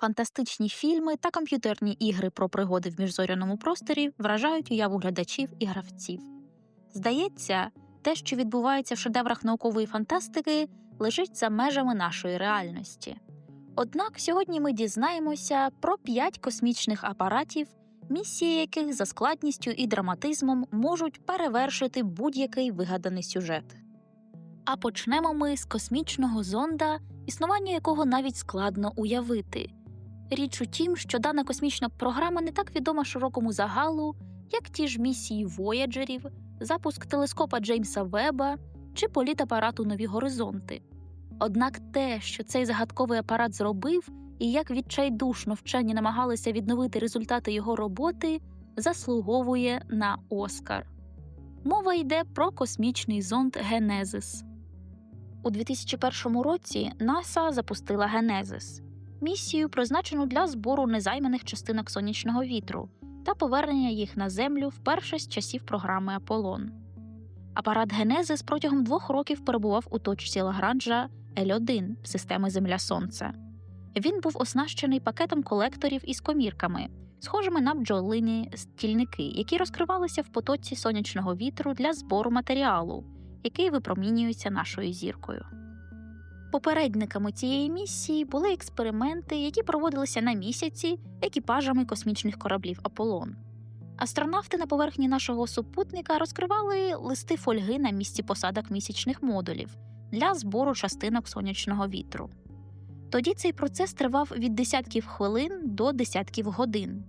Фантастичні фільми та комп'ютерні ігри про пригоди в міжзоряному просторі вражають уяву глядачів і гравців. Здається, те, що відбувається в шедеврах наукової фантастики, лежить за межами нашої реальності. Однак сьогодні ми дізнаємося про п'ять космічних апаратів, місії яких за складністю і драматизмом можуть перевершити будь-який вигаданий сюжет. А почнемо ми з космічного зонда, існування якого навіть складно уявити. Річ у тім, що дана космічна програма не так відома широкому загалу, як ті ж місії вояджерів, запуск телескопа Джеймса Веба чи політ апарату Нові Горизонти. Однак те, що цей загадковий апарат зробив, і як відчайдушно вчені намагалися відновити результати його роботи, заслуговує на Оскар. Мова йде про космічний зонд Генезис. У 2001 році НАСА запустила Генезис місію, призначену для збору незайманих частинок сонячного вітру та повернення їх на Землю вперше з часів програми Аполлон. Апарат Генезис протягом двох років перебував у точці Лагранжа L1 системи Земля Сонце. Він був оснащений пакетом колекторів із комірками, схожими на бджолині стільники, які розкривалися в потоці сонячного вітру для збору матеріалу, який випромінюється нашою зіркою. Попередниками цієї місії були експерименти, які проводилися на місяці екіпажами космічних кораблів Аполлон. Астронавти на поверхні нашого супутника розкривали листи фольги на місці посадок місячних модулів для збору частинок сонячного вітру. Тоді цей процес тривав від десятків хвилин до десятків годин.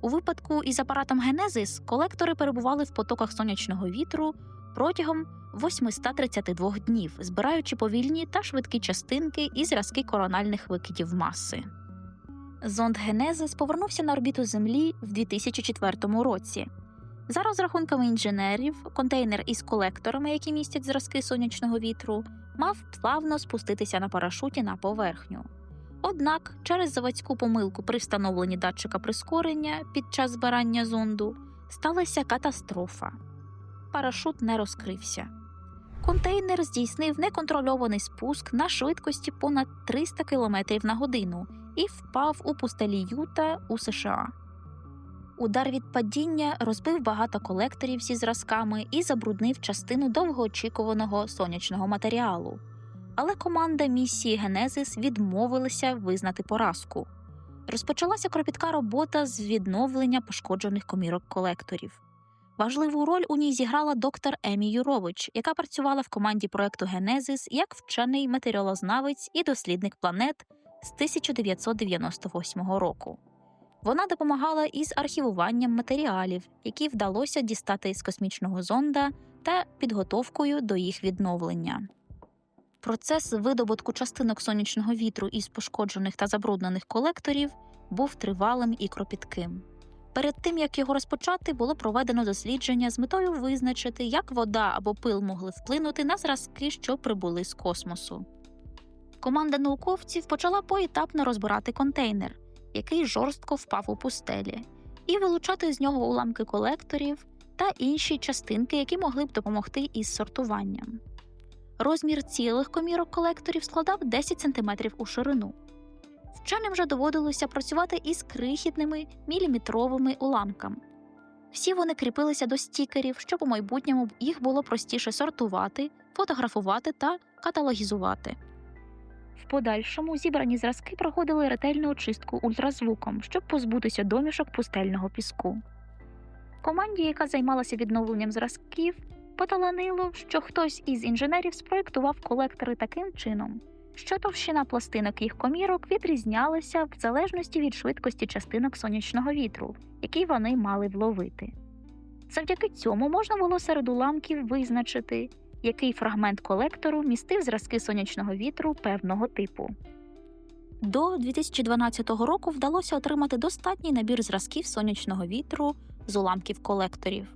У випадку із апаратом Генезис колектори перебували в потоках сонячного вітру протягом 832 днів, збираючи повільні та швидкі частинки і зразки корональних викидів маси. Зонд Генезис повернувся на орбіту Землі в 2004 році. За розрахунками інженерів, контейнер із колекторами, які містять зразки сонячного вітру, мав плавно спуститися на парашуті на поверхню. Однак через заводську помилку при встановленні датчика прискорення під час збирання зонду сталася катастрофа. Парашут не розкрився. Контейнер здійснив неконтрольований спуск на швидкості понад 300 км на годину і впав у пустелі Юта у США. Удар від падіння розбив багато колекторів зі зразками і забруднив частину довгоочікуваного сонячного матеріалу. Але команда місії Генезис відмовилася визнати поразку. Розпочалася кропітка робота з відновлення пошкоджених комірок колекторів. Важливу роль у ній зіграла доктор Емі Юрович, яка працювала в команді проекту Генезис як вчений метеорологознавець і дослідник планет з 1998 року. Вона допомагала із архівуванням матеріалів, які вдалося дістати з космічного зонда, та підготовкою до їх відновлення. Процес видобутку частинок сонячного вітру із пошкоджених та забруднених колекторів був тривалим і кропітким. Перед тим як його розпочати, було проведено дослідження з метою визначити, як вода або пил могли вплинути на зразки, що прибули з космосу. Команда науковців почала поетапно розбирати контейнер, який жорстко впав у пустелі, і вилучати з нього уламки колекторів та інші частинки, які могли б допомогти із сортуванням. Розмір цілих комірок колекторів складав 10 см у ширину. Вченим вже доводилося працювати із крихітними міліметровими уламками. Всі вони кріпилися до стікерів, щоб у майбутньому їх було простіше сортувати, фотографувати та каталогізувати. В подальшому зібрані зразки проходили ретельну очистку ультразвуком, щоб позбутися домішок пустельного піску. Команді, яка займалася відновленням зразків, поталанило, що хтось із інженерів спроєктував колектори таким чином, що товщина пластинок їх комірок відрізнялася в залежності від швидкості частинок сонячного вітру, які вони мали вловити. Завдяки цьому можна було серед уламків визначити, який фрагмент колектору містив зразки сонячного вітру певного типу. До 2012 року вдалося отримати достатній набір зразків сонячного вітру з уламків колекторів.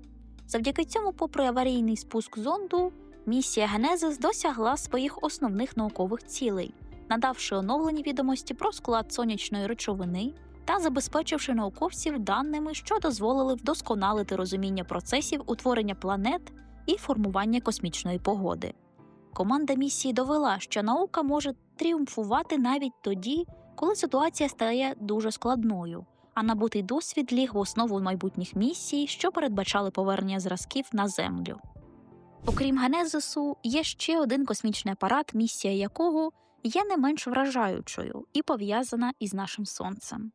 Завдяки цьому, попри аварійний спуск зонду, місія Генезис досягла своїх основних наукових цілей, надавши оновлені відомості про склад сонячної речовини та забезпечивши науковців даними, що дозволили вдосконалити розуміння процесів утворення планет і формування космічної погоди. Команда місії довела, що наука може тріумфувати навіть тоді, коли ситуація стає дуже складною, а набутий досвід ліг в основу майбутніх місій, що передбачали повернення зразків на Землю. Окрім Генезису, є ще один космічний апарат, місія якого є не менш вражаючою і пов'язана із нашим сонцем.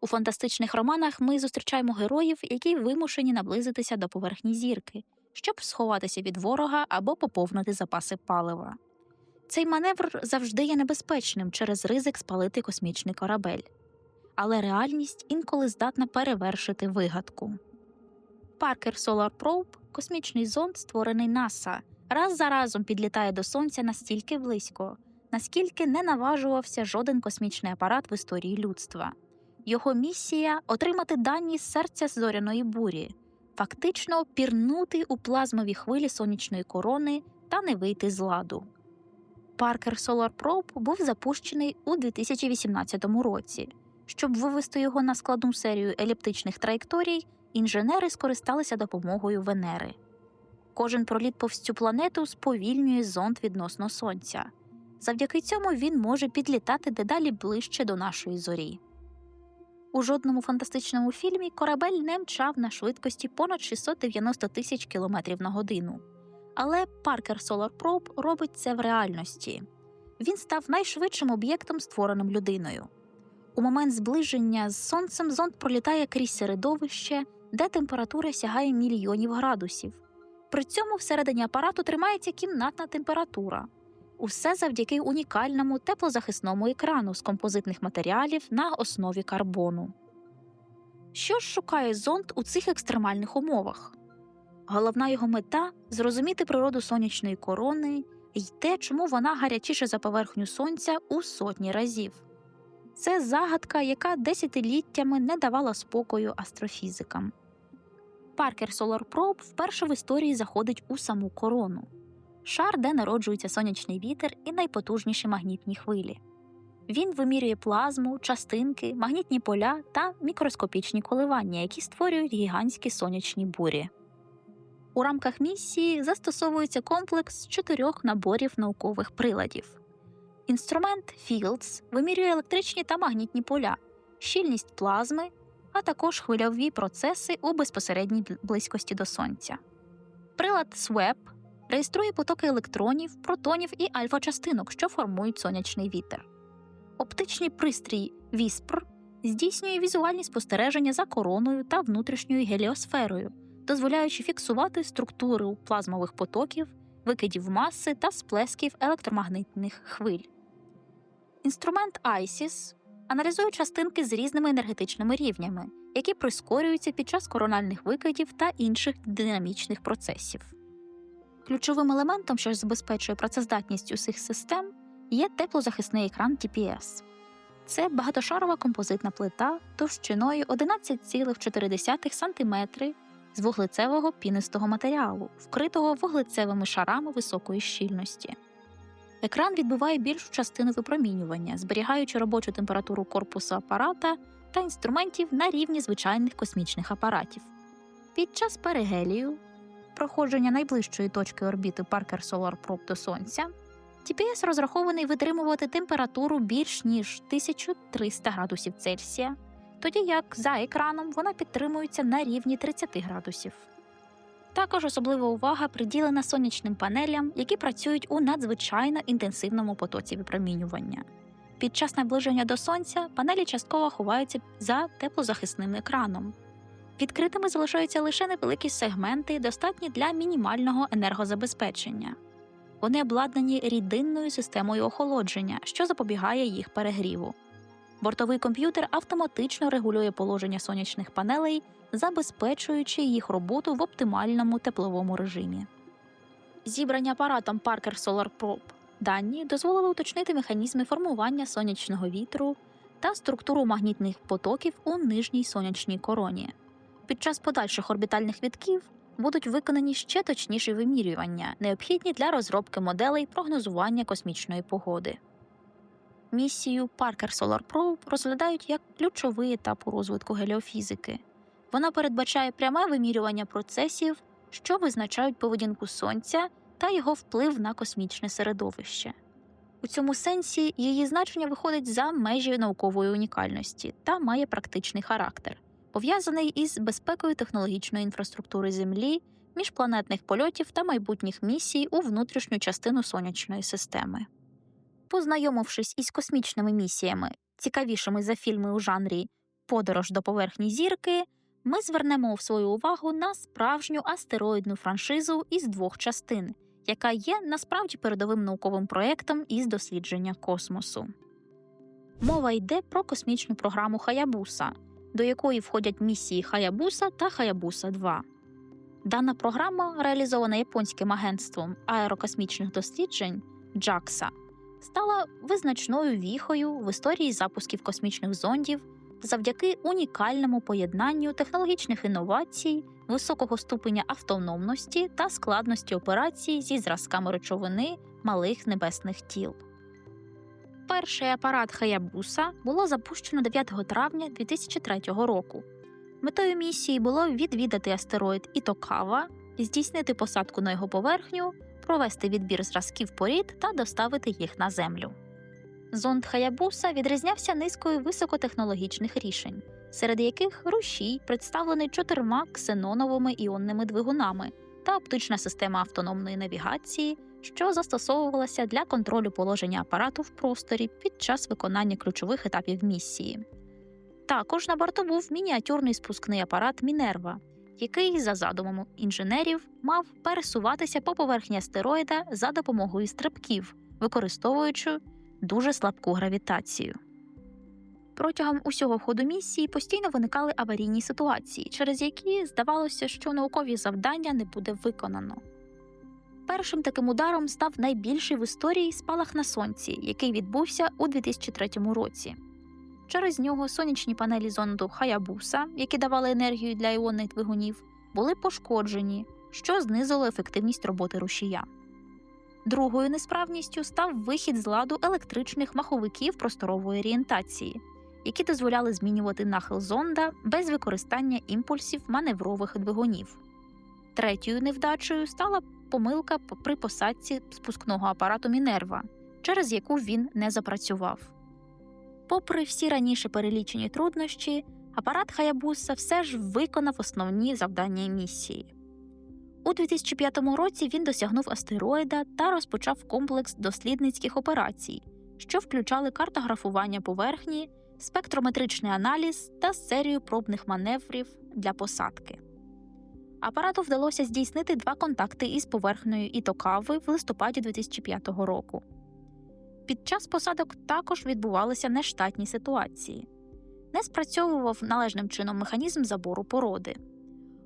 У фантастичних романах ми зустрічаємо героїв, які вимушені наблизитися до поверхні зірки, щоб сховатися від ворога або поповнити запаси палива. Цей маневр завжди є небезпечним через ризик спалити космічний корабель, але реальність інколи здатна перевершити вигадку. Паркер Solar Probe – космічний зонд, створений НАСА, раз за разом підлітає до сонця настільки близько, наскільки не наважувався жоден космічний апарат в історії людства. Його місія отримати дані з серця зоряної бурі, фактично пірнути у плазмові хвилі сонячної корони та не вийти з ладу. Паркер Solar Probe був запущений у 2018 році. Щоб вивести його на складну серію еліптичних траєкторій, інженери скористалися допомогою Венери. Кожен проліт повз цю планету сповільнює зонд відносно Сонця. Завдяки цьому він може підлітати дедалі ближче до нашої зорі. У жодному фантастичному фільмі корабель не мчав на швидкості понад 690 тисяч кілометрів на годину. Але Parker Solar Probe робить це в реальності. Він став найшвидшим об'єктом, створеним людиною. У момент зближення з сонцем зонд пролітає крізь середовище, де температура сягає мільйонів градусів. При цьому всередині апарату тримається кімнатна температура. Усе завдяки унікальному теплозахисному екрану з композитних матеріалів на основі карбону. Що ж шукає зонд у цих екстремальних умовах? Головна його мета зрозуміти природу сонячної корони і те, чому вона гарячіша за поверхню сонця у сотні разів. Це загадка, яка десятиліттями не давала спокою астрофізикам. Паркер Solar Probe вперше в історії заходить у саму корону шар, де народжується сонячний вітер і найпотужніші магнітні хвилі. Він вимірює плазму, частинки, магнітні поля та мікроскопічні коливання, які створюють гігантські сонячні бурі. У рамках місії застосовується комплекс чотирьох наборів наукових приладів. Інструмент Fields вимірює електричні та магнітні поля, щільність плазми, а також хвильові процеси у безпосередній близькості до Сонця. Прилад SWEP реєструє потоки електронів, протонів і альфа-частинок, що формують сонячний вітер. Оптичний пристрій VISPR здійснює візуальні спостереження за короною та внутрішньою геліосферою, дозволяючи фіксувати структуру плазмових потоків, викидів маси та сплесків електромагнітних хвиль. Інструмент ISIS аналізує частинки з різними енергетичними рівнями, які прискорюються під час корональних викидів та інших динамічних процесів. Ключовим елементом, що забезпечує працездатність усіх систем, є теплозахисний екран TPS. Це багатошарова композитна плита товщиною 11,4 см з вуглецевого пінистого матеріалу, вкритого вуглецевими шарами високої щільності. Екран відбиває більшу частину випромінювання, зберігаючи робочу температуру корпусу апарата та інструментів на рівні звичайних космічних апаратів. Під час перигелію проходження найближчої точки орбіти Parker Solar Probe до Сонця, TPS розрахований витримувати температуру більш ніж 1300 градусів Цельсія, тоді як за екраном вона підтримується на рівні 30 градусів. Також особлива увага приділена сонячним панелям, які працюють у надзвичайно інтенсивному потоці випромінювання. Під час наближення до сонця панелі частково ховаються за теплозахисним екраном. Відкритими залишаються лише невеликі сегменти, достатні для мінімального енергозабезпечення. Вони обладнані рідинною системою охолодження, що запобігає їх перегріву. Бортовий комп'ютер автоматично регулює положення сонячних панелей, забезпечуючи їх роботу в оптимальному тепловому режимі. Зібрані апаратом Parker Solar Probe дані дозволили уточнити механізми формування сонячного вітру та структуру магнітних потоків у нижній сонячній короні. Під час подальших орбітальних вітків будуть виконані ще точніші вимірювання, необхідні для розробки моделей прогнозування космічної погоди. Місію Parker Solar Probe розглядають як ключовий етап у розвитку геліофізики. Вона передбачає пряме вимірювання процесів, що визначають поведінку Сонця та його вплив на космічне середовище. У цьому сенсі її значення виходить за межі наукової унікальності та має практичний характер, пов'язаний із безпекою технологічної інфраструктури Землі, міжпланетних польотів та майбутніх місій у внутрішню частину сонячної системи. Познайомившись із космічними місіями, цікавішими за фільми у жанрі Подорож до поверхні зірки, ми звернемо свою увагу на справжню астероїдну франшизу із двох частин, яка є насправді передовим науковим проєктом із дослідження космосу. Мова йде про космічну програму Хаябуса, до якої входять місії Хаябуса та Хаябуса 2. Дана програма, реалізована японським агентством аерокосмічних досліджень JAXA, стала визначною віхою в історії запусків космічних зондів завдяки унікальному поєднанню технологічних інновацій, високого ступеня автономності та складності операцій зі зразками речовини малих небесних тіл. Перший апарат Хаябуса було запущено 9 травня 2003 року. Метою місії було відвідати астероїд Ітокава, здійснити посадку на його поверхню, провести відбір зразків порід та доставити їх на землю. Зонд Хаябуса відрізнявся низкою високотехнологічних рішень, серед яких рушій представлений чотирма ксеноновими іонними двигунами та оптична система автономної навігації, що застосовувалася для контролю положення апарату в просторі під час виконання ключових етапів місії. Також на борту був мініатюрний спускний апарат Мінерва, який, за задумом інженерів, мав пересуватися по поверхні астероїда за допомогою стрибків, використовуючи дуже слабку гравітацію. Протягом усього ходу місії постійно виникали аварійні ситуації, через які здавалося, що наукові завдання не буде виконано. Першим таким ударом став найбільший в історії спалах на сонці, який відбувся у 2003 році. Через нього сонячні панелі зонду Хаябуса, які давали енергію для іонних двигунів, були пошкоджені, що знизило ефективність роботи рушія. Другою несправністю став вихід з ладу електричних маховиків просторової орієнтації, які дозволяли змінювати нахил зонда без використання імпульсів маневрових двигунів. Третьою невдачею стала помилка при посадці спускного апарату Мінерва, через яку він не запрацював. Попри всі раніше перелічені труднощі, апарат Хаябуса все ж виконав основні завдання місії. У 2005 році він досягнув астероїда та розпочав комплекс дослідницьких операцій, що включали картографування поверхні, спектрометричний аналіз та серію пробних маневрів для посадки. Апарату вдалося здійснити два контакти із поверхнею Ітокави в листопаді 2005 року. Під час посадок також відбувалися нештатні ситуації. Не спрацьовував належним чином механізм забору породи.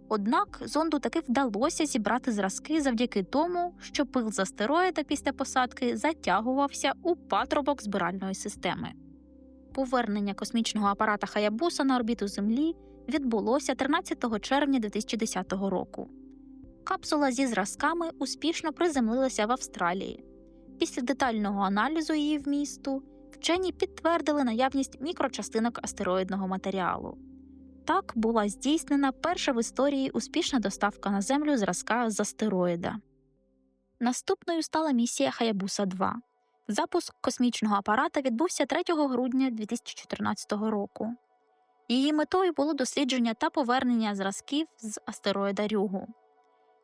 Однак зонду таки вдалося зібрати зразки завдяки тому, що пил з астероїда після посадки затягувався у патрубок збиральної системи. Повернення космічного апарата Хаябуса на орбіту Землі відбулося 13 червня 2010 року. Капсула зі зразками успішно приземлилася в Австралії. Після детального аналізу її вмісту вчені підтвердили наявність мікрочастинок астероїдного матеріалу. Так була здійснена перша в історії успішна доставка на Землю зразка з астероїда. Наступною стала місія Хаябуса 2. Запуск космічного апарата відбувся 3 грудня 2014 року. Її метою було дослідження та повернення зразків з астероїда Рюгу.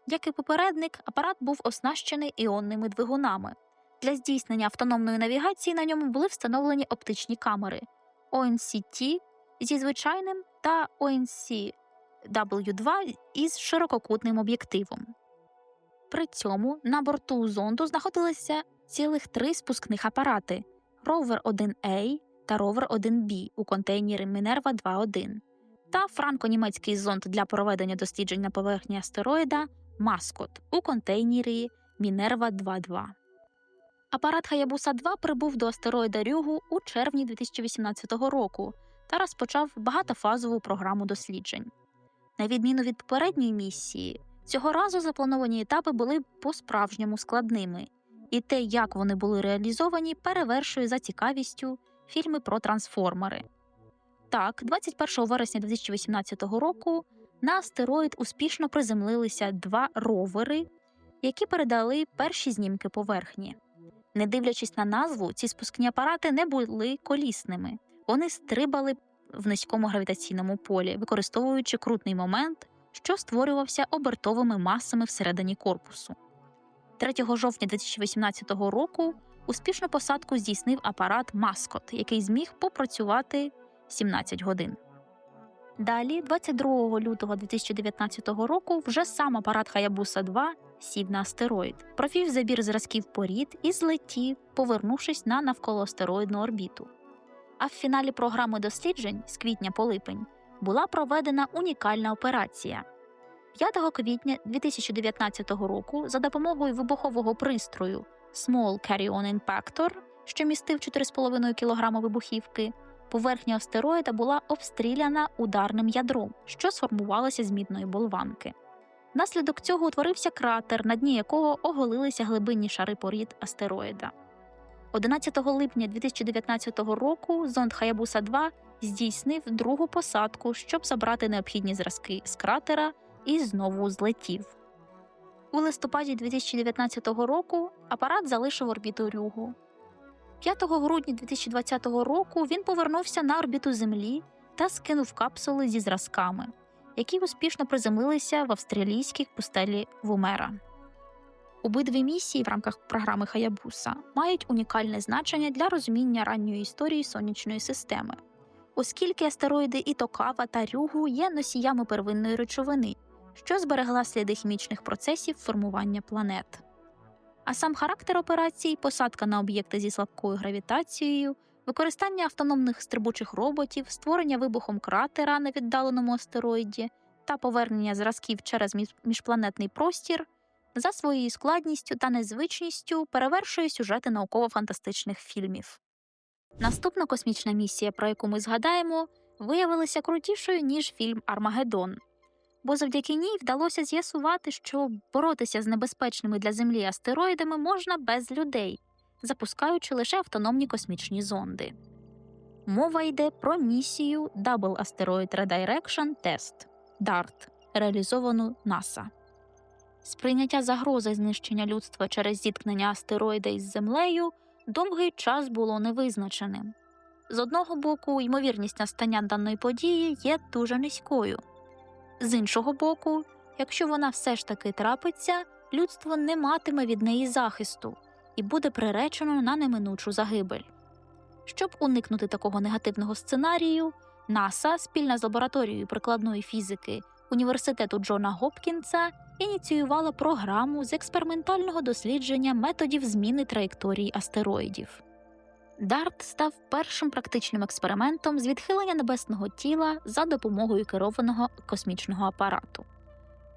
Як і попередник, апарат був оснащений іонними двигунами. Для здійснення автономної навігації на ньому були встановлені оптичні камери ONC-T зі звичайним та ONC W2 із ширококутним об'єктивом. При цьому на борту зонду знаходилися цілих три спускних апарати Rover 1A та Rover 1B у контейнері Minerva 2.1 та франко-німецький зонд для проведення досліджень на поверхні астероїда Маскот у контейнері Minerva 2.2. Апарат Хаябуса 2 прибув до астероїда Рюгу у червні 2018 року та розпочав багатофазову програму досліджень. На відміну від попередньої місії, цього разу заплановані етапи були по-справжньому складними, і те, як вони були реалізовані, перевершує за цікавістю фільми про трансформери. Так, 21 вересня 2018 року на астероїд успішно приземлилися два ровери, які передали перші знімки поверхні. Не дивлячись на назву, ці спускні апарати не були колісними. Вони стрибали в низькому гравітаційному полі, використовуючи крутний момент, що створювався обертовими масами всередині корпусу. 3 жовтня 2018 року успішну посадку здійснив апарат Маскот, який зміг попрацювати 17 годин. Далі, 22 лютого 2019 року, вже сам апарат Хаябуса 2 сів на астероїд, провів забір зразків порід і злетів, повернувшись на навколоастероїдну орбіту. А в фіналі програми досліджень з квітня по липень була проведена унікальна операція. 5 квітня 2019 року за допомогою вибухового пристрою Small Carry-on Impactor, що містив 4,5 кг вибухівки, поверхня астероїда була обстріляна ударним ядром, що сформувалося з мідної болванки. Внаслідок цього утворився кратер, на дні якого оголилися глибинні шари порід астероїда. 11 липня 2019 року зонд Хаябуса 2 здійснив другу посадку, щоб забрати необхідні зразки з кратера і знову злетів. У листопаді 2019 року апарат залишив орбіту Рюгу. 5 грудня 2020 року він повернувся на орбіту Землі та скинув капсули зі зразками, які успішно приземлилися в австралійській пустелі Вумера. Обидві місії в рамках програми Хаябуса мають унікальне значення для розуміння ранньої історії сонячної системи, оскільки астероїди Ітокава та Рюгу є носіями первинної речовини, що зберегла сліди хімічних процесів формування планет. А сам характер операцій, посадка на об'єкти зі слабкою гравітацією, використання автономних стрибучих роботів, створення вибухом кратера на віддаленому астероїді та повернення зразків через міжпланетний простір за своєю складністю та незвичністю перевершує сюжети науково-фантастичних фільмів. Наступна космічна місія, про яку ми згадаємо, виявилася крутішою, ніж фільм Армагеддон, бо завдяки ній вдалося з'ясувати, що боротися з небезпечними для Землі астероїдами можна без людей, запускаючи лише автономні космічні зонди. Мова йде про місію Double Asteroid Redirection Test DART, реалізовану НАСА. Сприйняття загрози знищення людства через зіткнення астероїда із Землею довгий час було невизначеним. З одного боку, ймовірність настання даної події є дуже низькою. З іншого боку, якщо вона все ж таки трапиться, людство не матиме від неї захисту і буде приречено на неминучу загибель. Щоб уникнути такого негативного сценарію, НАСА спільно з лабораторією прикладної фізики університету Джона Гопкінса ініціювала програму з експериментального дослідження методів зміни траєкторії астероїдів. DART став першим практичним експериментом з відхилення небесного тіла за допомогою керованого космічного апарату.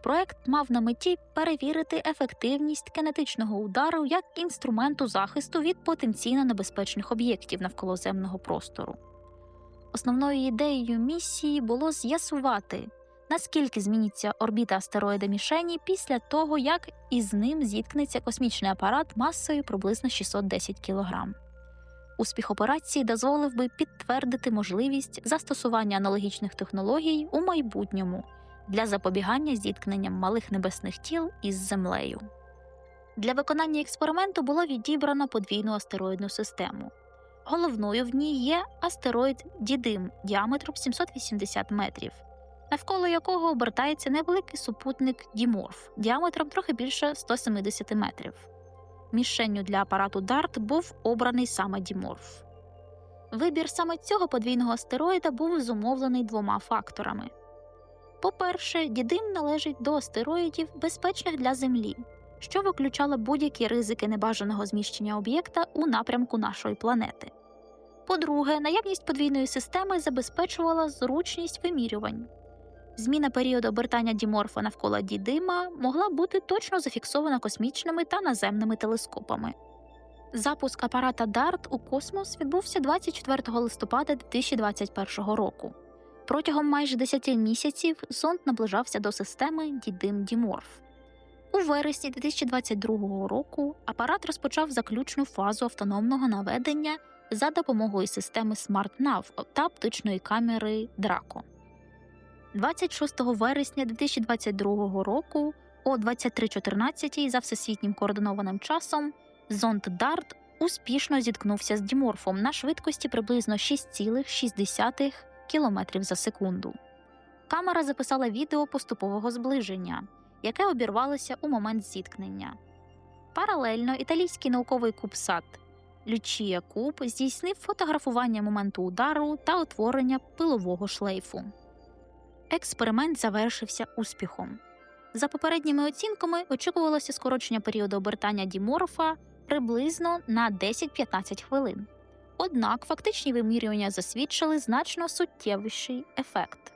Проект мав на меті перевірити ефективність кинетичного удару як інструменту захисту від потенційно небезпечних об'єктів навколоземного простору. Основною ідеєю місії було з'ясувати, наскільки зміниться орбіта астероїда мішені після того, як із ним зіткнеться космічний апарат масою приблизно 610 кг. Успіх операції дозволив би підтвердити можливість застосування аналогічних технологій у майбутньому для запобігання зіткненням малих небесних тіл із Землею. Для виконання експерименту було відібрано подвійну астероїдну систему. Головною в ній є астероїд Дідим діаметром 780 метрів, навколо якого обертається невеликий супутник Діморф діаметром трохи більше 170 метрів. Мішенню для апарату DART був обраний саме Діморф. Вибір саме цього подвійного астероїда був зумовлений двома факторами. По-перше, дідим належить до астероїдів, безпечних для Землі, що виключало будь-які ризики небажаного зміщення об'єкта у напрямку нашої планети. По-друге, наявність подвійної системи забезпечувала зручність вимірювань. Зміна періоду обертання Діморфа навколо Дідима могла бути точно зафіксована космічними та наземними телескопами. Запуск апарата DART у космос відбувся 24 листопада 2021 року. Протягом майже 10 місяців зонд наближався до системи Дідим Діморф. У вересні 2022 року апарат розпочав заключну фазу автономного наведення за допомогою системи SmartNav та оптичної камери Draco. 26 вересня 2022 року о 23.14 за всесвітнім координованим часом зонд DART успішно зіткнувся з Діморфом на швидкості приблизно 6,6 км за секунду. Камера записала відео поступового зближення, яке обірвалося у момент зіткнення. Паралельно італійський науковий кубсат Лючія Куб здійснив фотографування моменту удару та утворення пилового шлейфу. Експеримент завершився успіхом. За попередніми оцінками очікувалося скорочення періоду обертання Діморфа приблизно на 10-15 хвилин. Однак фактичні вимірювання засвідчили значно суттєвіший ефект.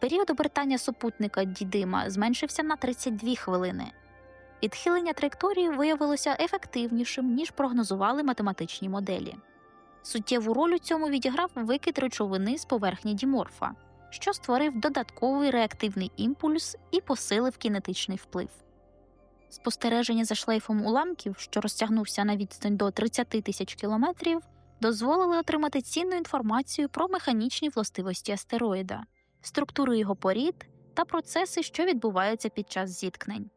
Період обертання супутника Дідима зменшився на 32 хвилини. Відхилення траєкторії виявилося ефективнішим, ніж прогнозували математичні моделі. Суттєву роль у цьому відіграв викид речовини з поверхні Діморфа, що створив додатковий реактивний імпульс і посилив кінетичний вплив. Спостереження за шлейфом уламків, що розтягнувся на відстань до 30 тисяч кілометрів, дозволили отримати цінну інформацію про механічні властивості астероїда, структуру його порід та процеси, що відбуваються під час зіткнень.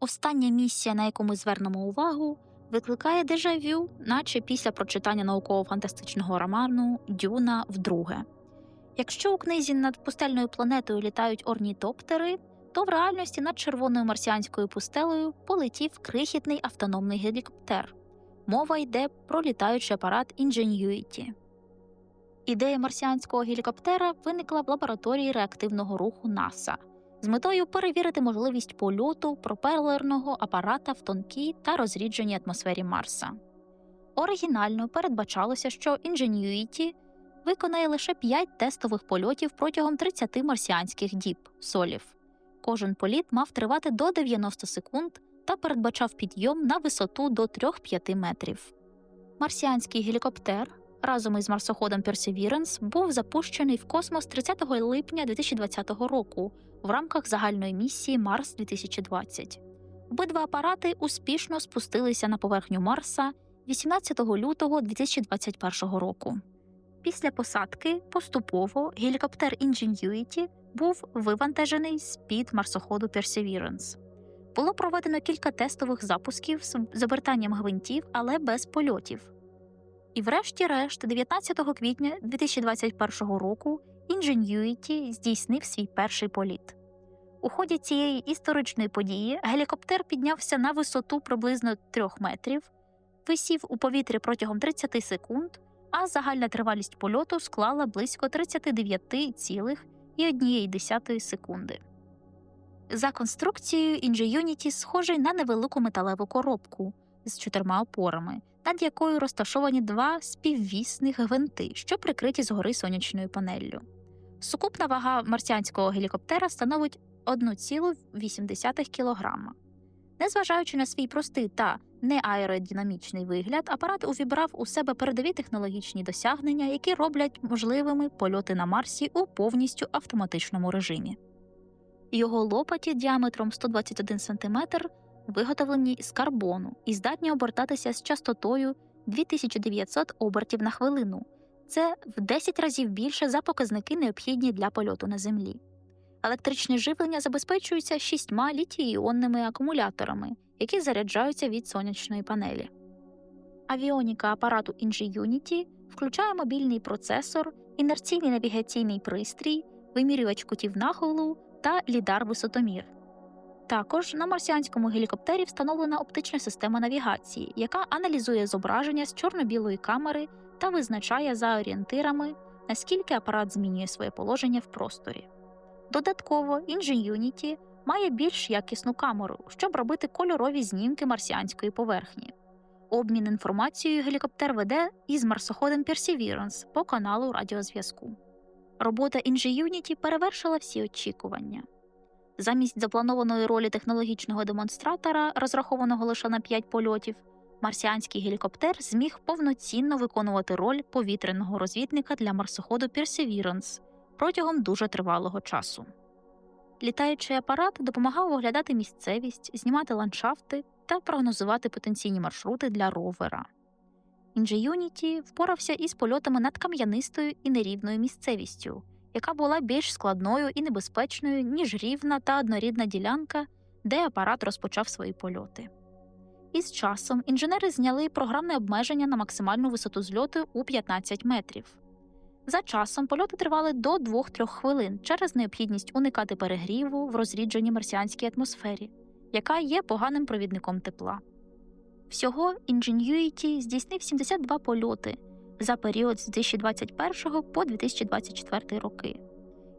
Остання місія, на яку ми звернемо увагу, викликає дежавю, наче після прочитання науково-фантастичного роману Дюна вдруге. Якщо у книзі над пустельною планетою літають орнітоптери, то в реальності над червоною марсіанською пустелею полетів крихітний автономний гелікоптер. Мова йде про літаючий апарат Ingenuity. Ідея марсіанського гелікоптера виникла в лабораторії реактивного руху НАСА з метою перевірити можливість польоту пропелерного апарата в тонкій та розрідженій атмосфері Марса. Оригінально передбачалося, що Ingenuity виконає лише 5 тестових польотів протягом 30 марсіанських діб солів. Кожен політ мав тривати до 90 секунд та передбачав підйом на висоту до 3-5 метрів. Марсіанський гелікоптер разом із марсоходом Perseverance був запущений в космос 30 липня 2020 року в рамках загальної місії Марс 2020. Обидва апарати успішно спустилися на поверхню Марса 18 лютого 2021 року. Після посадки поступово гелікоптер Ingenuity був вивантажений з під марсоходу Perseverance. Було проведено кілька тестових запусків з обертанням гвинтів, але без польотів. І, врешті-решт, 19 квітня 2021 року Ingenuity здійснив свій перший політ. У ході цієї історичної події гелікоптер піднявся на висоту приблизно 3 метрів, висів у повітрі протягом 30 секунд, а загальна тривалість польоту склала близько 39,1 секунди. За конструкцією Ingenuity схожий на невелику металеву коробку з чотирма опорами, над якою розташовані два співвісних гвинти, що прикриті згори сонячною панеллю. Сукупна вага марсіанського гелікоптера становить 1,8 кг. Незважаючи на свій простий та неаеродинамічний вигляд, апарат увібрав у себе передові технологічні досягнення, які роблять можливими польоти на Марсі у повністю автоматичному режимі. Його лопаті діаметром 121 см виготовлені з карбону і здатні обертатися з частотою 2900 обертів на хвилину. Це в 10 разів більше за показники, необхідні для польоту на землі. Електричне живлення забезпечується шістьма літій-іонними акумуляторами, які заряджаються від сонячної панелі. Авіоніка апарату Ingenuity включає мобільний процесор, інерційний навігаційний пристрій, вимірювач кутів нахилу та лідар-висотомір. Також на марсіанському гелікоптері встановлена оптична система навігації, яка аналізує зображення з чорно-білої камери та визначає за орієнтирами, наскільки апарат змінює своє положення в просторі. Додатково Ingenuity має більш якісну камеру, щоб робити кольорові знімки марсіанської поверхні. Обмін інформацією гелікоптер веде із марсоходом Perseverance по каналу радіозв'язку. Робота Ingenuity перевершила всі очікування. Замість запланованої ролі технологічного демонстратора, розрахованого лише на 5 польотів, марсіанський гелікоптер зміг повноцінно виконувати роль повітряного розвідника для марсоходу Perseverance протягом дуже тривалого часу. Літаючий апарат допомагав оглядати місцевість, знімати ландшафти та прогнозувати потенційні маршрути для ровера. Ingenuity впорався із польотами над кам'янистою і нерівною місцевістю, яка була більш складною і небезпечною, ніж рівна та однорідна ділянка, де апарат розпочав свої польоти. Із часом інженери зняли програмне обмеження на максимальну висоту зльоту у 15 метрів. За часом польоти тривали до 2-3 хвилин через необхідність уникати перегріву в розрідженій марсіанській атмосфері, яка є поганим провідником тепла. Всього Ingenuity здійснив 72 польоти за період з 2021 по 2024 роки.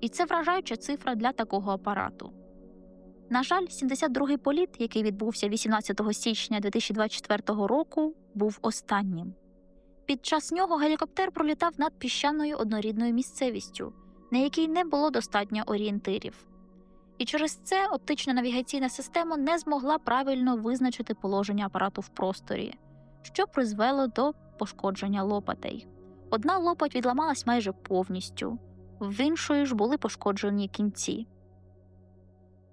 І це вражаюча цифра для такого апарату. На жаль, 72-й політ, який відбувся 18 січня 2024 року, був останнім. Під час нього гелікоптер пролітав над піщаною однорідною місцевістю, на якій не було достатньо орієнтирів. І через це оптична навігаційна система не змогла правильно визначити положення апарату в просторі, що призвело до пошкодження лопатей. Одна лопать відламалась майже повністю, в іншої ж були пошкоджені кінці.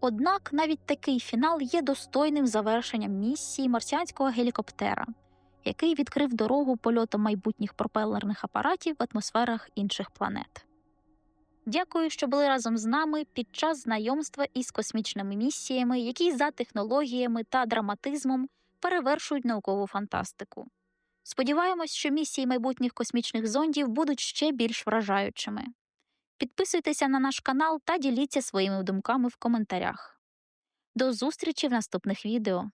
Однак навіть такий фінал є достойним завершенням місії марсіанського гелікоптера, який відкрив дорогу польоту майбутніх пропелерних апаратів в атмосферах інших планет. Дякую, що були разом з нами під час знайомства із космічними місіями, які за технологіями та драматизмом перевершують наукову фантастику. Сподіваємось, що місії майбутніх космічних зондів будуть ще більш вражаючими. Підписуйтеся на наш канал та діліться своїми думками в коментарях. До зустрічі в наступних відео!